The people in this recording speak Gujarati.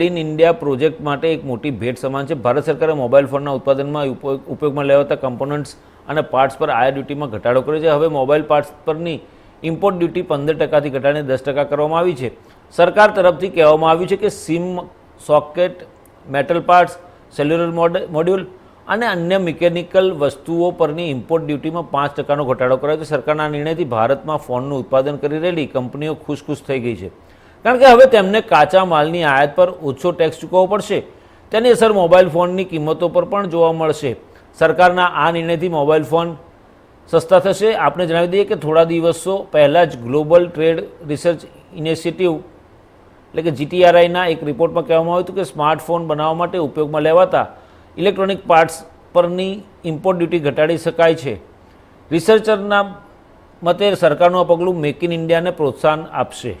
મેડ ઇન ઇન્ડિયા પ્રોજેક્ટ માટે એક મોટી ભેટ સમાન છે. ભારત સરકારે મોબાઈલ ફોનના ઉત્પાદનમાં ઉપયોગ ઉપયોગમાં લેવાતા કમ્પોનન્ટ્સ અને પાર્ટ્સ પર આયા ડ્યુટીમાં ઘટાડો કર્યો છે. હવે મોબાઈલ પાર્ટ્સ પરની ઇમ્પોર્ટ ડ્યુટી પંદર ટકાથી ઘટાડીને દસ ટકા કરવામાં આવી છે. સરકાર તરફથી કહેવામાં આવ્યું છે કે SIM socket metal parts cellular module અને અન્ય મિકેનિકલ વસ્તુઓ પરની ઇમ્પોર્ટ ડ્યુટીમાં પાંચ ટકાનો ઘટાડો કરાયો છે. સરકારના નિર્ણયથી ભારતમાં ફોનનું ઉત્પાદન કરી રહેલી કંપનીઓ ખુશ ખુશ થઈ ગઈ છે. કારણ કે હવે તેમને કાચા માલની આયાત પર ઓછો ટેક્સ ચૂકવવો પડશે. તેની અસર મોબાઈલ ફોનની કિંમતો પર પણ જોવા મળશે. સરકારના આ નિર્ણયથી મોબાઈલ ફોન સસ્તા થશે. આપણે જણાવી દઈએ કે થોડા દિવસો પહેલાં જ ગ્લોબલ ટ્રેડ રિસર્ચ ઇનિશિયેટિવ એટલે કે જીટીઆરઆઈના એક રિપોર્ટમાં કહેવામાં આવ્યું હતું કે સ્માર્ટફોન બનાવવા માટે ઉપયોગમાં લેવાતા ઇલેક્ટ્રોનિક પાર્ટ્સ પરની ઇમ્પોર્ટ ડ્યુટી ઘટાડી શકાય છે. રિસર્ચરના મતે સરકારનું આ પગલું મેક ઇન ઇન્ડિયાને પ્રોત્સાહન આપશે.